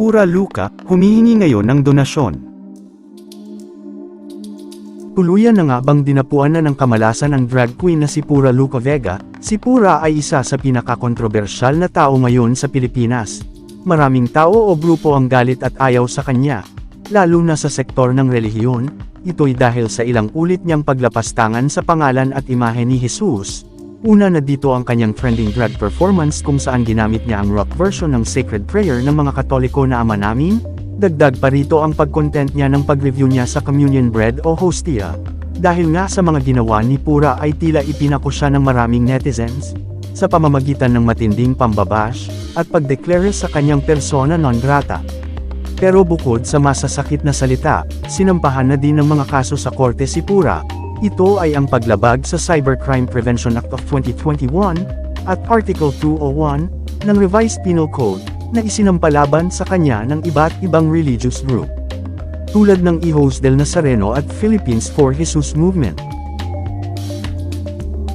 Pura Luca, humihingi ngayon ng donasyon. Tuluyan na nga bang dinapuan na ng kamalasan ang drag queen na si Pura Luca Vega, si Pura ay isa sa pinakakontrobersyal na tao ngayon sa Pilipinas. Maraming tao o grupo ang galit at ayaw sa kanya, lalo na sa sektor ng relihiyon, ito'y dahil sa ilang ulit niyang paglapastangan sa pangalan at imahe ni Jesus. Una na dito ang kanyang trending drag performance kung saan ginamit niya ang rock version ng Sacred Prayer ng mga Katoliko na Ama Namin, dagdag pa rito ang pag-content niya ng pag-review niya sa communion bread o hostia. Dahil nga sa mga ginawa ni Pura ay tila ipinako siya ng maraming netizens, sa pamamagitan ng matinding pambabash, at pagdeklara sa kanyang persona non grata. Pero bukod sa masasakit na salita, sinampahan na din ng mga kaso sa korte si Pura. Ito ay ang paglabag sa Cybercrime Prevention Act of 2021 at Article 201 ng Revised Penal Code na isinampalaban sa kanya ng iba't ibang religious group. Tulad ng Hijos del Nazareno at Philippines for Jesus Movement.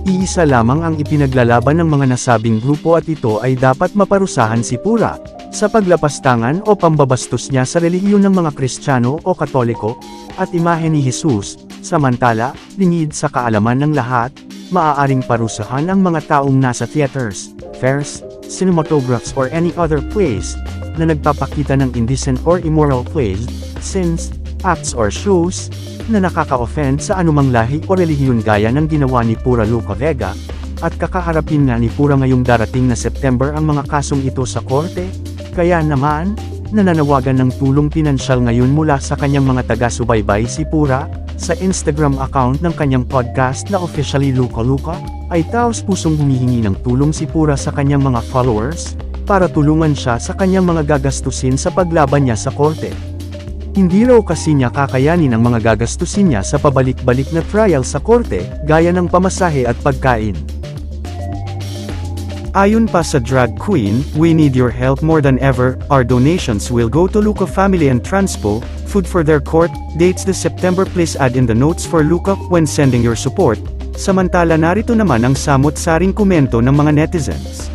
Iisa lamang ang ipinaglalaban ng mga nasabing grupo at ito ay dapat maparusahan si Pura, sa paglapastangan o pambabastos niya sa relihiyon ng mga Kristiyano o Katoliko, at imahe ni Jesus, samantala, lingid sa kaalaman ng lahat, maaaring parusahan ang mga taong nasa theaters, fairs, cinematographs or any other place, na nagpapakita ng indecent or immoral plays, sins, acts or shows, na nakaka-offend sa anumang lahi o relihiyon gaya ng ginawa ni Pura Luca Vega, at kakaharapin nga ni Pura ngayong darating na September ang mga kasong ito sa korte, kaya naman, nananawagan ng tulong pinansyal ngayon mula sa kanyang mga taga-subaybay si Pura, sa Instagram account ng kanyang podcast na officially Luca Luca, ay taos pusong humihingi ng tulong si Pura sa kanyang mga followers, para tulungan siya sa kanyang mga gagastusin sa paglaban niya sa korte. Hindi raw kasi niya kakayanin ang mga gagastusin niya sa pabalik-balik na trial sa korte, gaya ng pamasahe at pagkain. Ayon pa sa drag queen, we need your help more than ever, our donations will go to Luca Family and Transpo, food for their court, dates this September. Please add in the notes for Luca when sending your support, samantala narito naman ang samot-saring komento ng mga netizens.